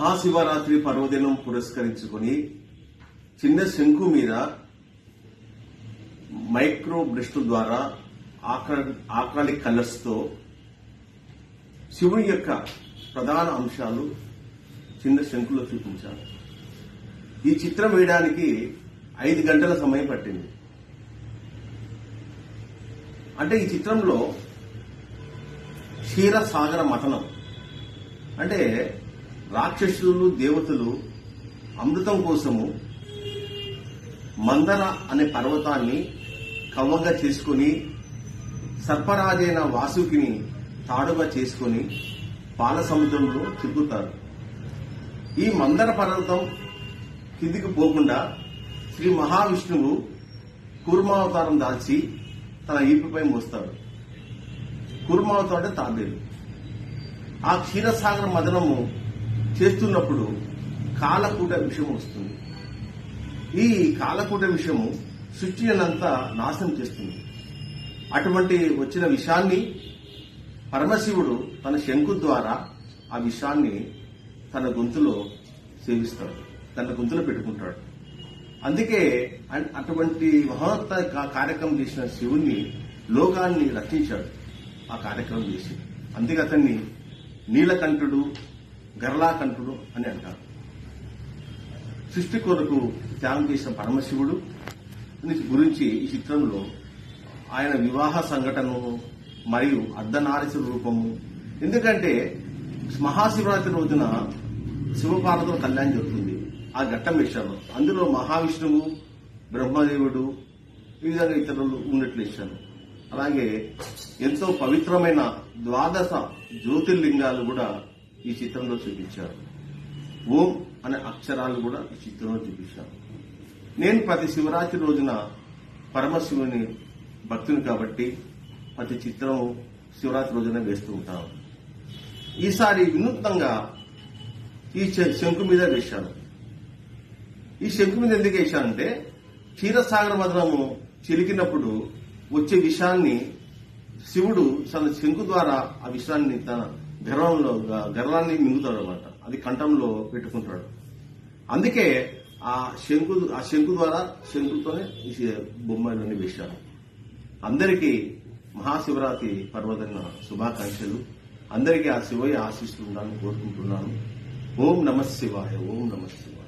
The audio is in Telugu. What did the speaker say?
మహాశివరాత్రి పర్వదినం పురస్కరించుకొని చిన్న శంకు మీద మైక్రో బ్రష్ ద్వారా ఆక్రాలిక్ కలర్స్తో శివుని యొక్క ప్రధాన అంశాలు చిన్న శంకులో చూపించారు. ఈ చిత్రం వేయడానికి ఐదు గంటల సమయం పట్టింది. అంటే ఈ చిత్రంలో క్షీరసాగర మథనం అంటే రాక్షసులు దేవతలు అమృతం కోసము మందర అనే పర్వతాన్ని కవ్వంగా చేసుకుని సర్పరాజైన వాసుకిని తాడుగా చేసుకుని పాల సముద్రంలో చిక్కుతారు ఈ మందర పర్వతం కిందికి పోకుండా శ్రీ మహావిష్ణువు కూర్మావతారం దాల్చి తన ఈపిపై మోస్తాడు. కూర్మావతారం అంటే తాబేలు. ఆ క్షీరసాగర మదనము చేస్తున్నప్పుడు కాలకూట విషయం వస్తుంది. ఈ కాలకూట విషయము సృష్టినంతా నాశనం చేస్తుంది. అటువంటి వచ్చిన విషాన్ని పరమశివుడు తన శంకు ద్వారా ఆ విషాన్ని తన గొంతులో సేవిస్తాడు. తన గొంతులో పెట్టుకుంటాడు. అందుకే అటువంటి మహోత్త కార్యక్రమం చేసిన శివుణ్ణి లోకాన్ని రక్షించాడు. ఆ కార్యక్రమం చేసి. అందుకే అతన్ని నీలకంఠుడు గర్లాకంఠుడు అని అంటారు. సృష్టి కొరకు త్యాగం చేసిన పరమశివుడు గురించి ఈ చిత్రంలో ఆయన వివాహ సంఘటనను మరియు అర్ధనారీశ్వర రూపము ఎందుకంటే మహాశివరాత్రి రోజున శివపార్వతుల కళ్యాణం జరుగుతుంది. ఆ ఘట్టం ఇచ్చారు అందులో మహావిష్ణువు బ్రహ్మదేవుడు ఈ విధంగా ఇతరులు ఉన్నట్లు ఇచ్చారు అలాగే ఎంతో పవిత్రమైన ద్వాదశ జ్యోతిర్లింగాలు కూడా ఈ చిత్రంలో చూపించారు. ఓం అనే అక్షరాలు కూడా ఈ చిత్రంలో చూపించారు. నేను ప్రతి శివరాత్రి రోజున పరమశివుని భక్తుని కాబట్టి ప్రతి చిత్రం శివరాత్రి రోజున వేస్తూ ఉంటాను. ఈసారి వినూత్నంగా ఈ శంకు మీద వేశాను. ఈ శంకు మీద ఎందుకు వేశానంటే క్షీరసాగర మధురము చిలికినప్పుడు వచ్చే విషాన్ని శివుడు తన శంకు ద్వారా ఆ విషాన్ని తన గర్వంలో గర్వాన్ని మింగుతాడు అనమాట అది కంఠంలో పెట్టుకుంటాడు. అందుకే ఆ శంకు ఆ శంకు ద్వారా శంకుతోనే ఈ బొమ్మలన్నీ వేశారు. అందరికీ మహాశివరాత్రి పర్వదిన శుభాకాంక్షలు. అందరికీ ఆ శివయ్య ఆశిస్తుండాలని కోరుకుంటున్నాను. ఓం నమ శివాయ ఓం నమ శివాయ.